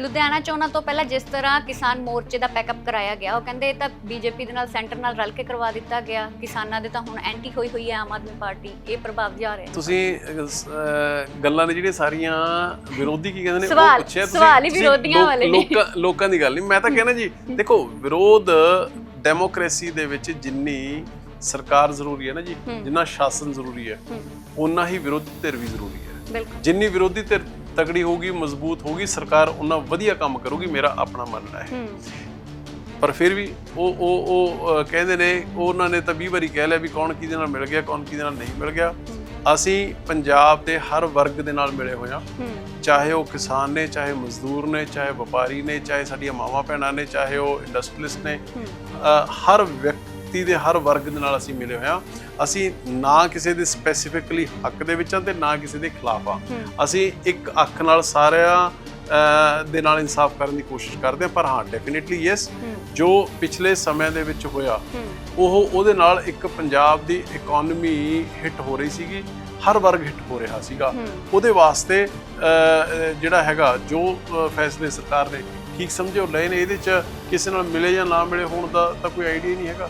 ਲੁਧਿਆਣਾ ਚੋਣਾਂ ਤੋਂ ਪਹਿਲਾਂ ਜਿਸ ਤਰ੍ਹਾਂ ਕਿਸਾਨ ਮੋਰਚੇ ਦਾ ਪੈਕਅਪ ਕਰਾਇਆ ਗਿਆ ਉਹ ਕਹਿੰਦੇ ਇਹ ਤਾਂ ਬੀਜੇਪੀ ਦੇ ਨਾਲ ਸੈਂਟਰ ਨਾਲ ਰਲ ਕੇ ਕਰਵਾ ਦਿੱਤਾ ਗਿਆ। ਕਿਸਾਨਾਂ ਦੇ ਤਾਂ ਹੁਣ ਐਂਟੀ ਹੋਈ ਹੋਈ ਹੈ ਆਮ ਆਦਮੀ ਪਾਰਟੀ ਇਹ ਪ੍ਰਭਾਵ ਜਾ ਰਿਹਾ ਤੁਸੀਂ ਅਹ, ਗੱਲਾਂ ਨੇ ਜਿਹੜੀਆਂ ਸਾਰੀਆਂ ਵਿਰੋਧੀ ਕੀ ਕਹਿੰਦੇ ਨੇ ਸਵਾਲ- ਪੁੱਛਿਆ ਤੁਸੀਂ- ਸਵਾਲ ਹੀ ਵਿਰੋਧੀਆਂ ਲੋਕ- ਵਾਲੇ ਨੇ। ਲੋਕਾਂ ਲੋਕਾਂ ਦੀ ਗੱਲ ਨਹੀਂ ਮੈਂ ਤਾਂ ਕਹਿੰਦਾ ਜੀ ਦੇਖੋ ਵਿਰੋਧ ਡੈਮੋਕ੍ਰੇਸੀ ਦੇ ਵਿੱਚ ਜਿੰਨੀ ਸਰਕਾਰ ਜ਼ਰੂਰੀ ਹੈ ਨਾ ਜੀ ਹੂੰ। ਜਿੰਨਾ ਸ਼ਾਸਨ ਜ਼ਰੂਰੀ ਹੈ ਹੂੰ, ਉਨਾ ਹੀ ਵਿਰੋਧੀ ਧਿਰ ਵੀ ਜ਼ਰੂਰੀ ਹੈ। ਬਿਲਕੁਲ। ਜਿੰਨੀ ਵਿਰੋਧੀ ਧਿਰ ਤਗੜੀ ਹੋਊਗੀ ਮਜ਼ਬੂਤ ਹੋਊਗੀ ਸਰਕਾਰ ਉਨਾ ਵਧੀਆ ਕੰਮ ਕਰੂਗੀ ਮੇਰਾ ਆਪਣਾ ਮੰਨਣਾ ਹੈ। ਪਰ ਫਿਰ ਵੀ ਉਹ ਉਹ ਉਹ ਕਹਿੰਦੇ ਨੇ ਉਹਨਾਂ ਨੇ ਤਾਂ 20 ਵਾਰੀ ਕਹਿ ਲਿਆ ਵੀ ਕੌਣ ਕਿਹਦੇ ਨਾਲ ਮਿਲ ਗਿਆ ਕੌਣ ਕਿਹਦੇ ਨਾਲ ਨਹੀਂ ਮਿਲ ਗਿਆ। ਅਸੀਂ ਪੰਜਾਬ ਦੇ ਹਰ ਵਰਗ ਦੇ ਨਾਲ ਮਿਲੇ ਹੋਏ ਹਾਂ। ਹੂੰ। ਚਾਹੇ ਉਹ ਕਿਸਾਨ ਨੇ ਚਾਹੇ ਮਜ਼ਦੂਰ ਨੇ ਚਾਹੇ ਵਪਾਰੀ ਨੇ ਚਾਹੇ ਸਾਡੀਆਂ ਮਾਵਾਂ ਭੈਣਾਂ ਨੇ ਚਾਹੇ ਉਹ ਇੰਡਸਟਰੀਲਿਸਟ ਨੇ ਹਰ ਵਿਅਕਤੀ ਦੇ ਹਰ ਵਰਗ ਦੇ ਨਾਲ ਅਸੀਂ ਮਿਲੇ ਹੋਏ ਹਾਂ। ਅਸੀਂ ਨਾ ਕਿਸੇ ਦੇ ਸਪੈਸੀਫਿਕਲੀ ਹੱਕ ਦੇ ਵਿੱਚ ਹਾਂ ਤੇ ਨਾ ਕਿਸੇ ਦੇ ਖਿਲਾਫ ਆ। ਅਸੀਂ ਇੱਕ ਅੱਖ ਨਾਲ ਸਾਰਿਆਂ ਦੇ ਨਾਲ ਇਨਸਾਫ ਕਰਨ ਦੀ ਕੋਸ਼ਿਸ਼ ਕਰਦੇ ਹਾਂ ਪਰ ਹਾਂ ਡੈਫੀਨਿਟਲੀ ਯੈਸ ਜੋ ਪਿਛਲੇ ਸਮੇਂ ਦੇ ਵਿੱਚ ਹੋਇਆ ਉਹ ਉਹਦੇ ਨਾਲ ਇੱਕ ਪੰਜਾਬ ਦੀ ਇਕਨੋਮੀ ਹਿੱਟ ਹੋ ਰਹੀ ਸੀਗੀ ਹਰ ਵਰਗ ਹਿੱਟ ਹੋ ਰਿਹਾ ਸੀਗਾ। ਉਹਦੇ ਵਾਸਤੇ ਜਿਹੜਾ ਹੈਗਾ ਜੋ ਫੈਸਲੇ ਸਰਕਾਰ ਨੇ ਠੀਕ ਸਮਝੇ ਨੇ ਇਹਦੇ ਚ ਕਿਸੇ ਨਾਲ ਮਿਲੇ ਜਾਂ ਨਾ ਮਿਲੇ ਹੋਣ ਦਾ ਤਾਂ ਕੋਈ ਆਈਡੀਆ ਨਹੀਂ ਹੈਗਾ।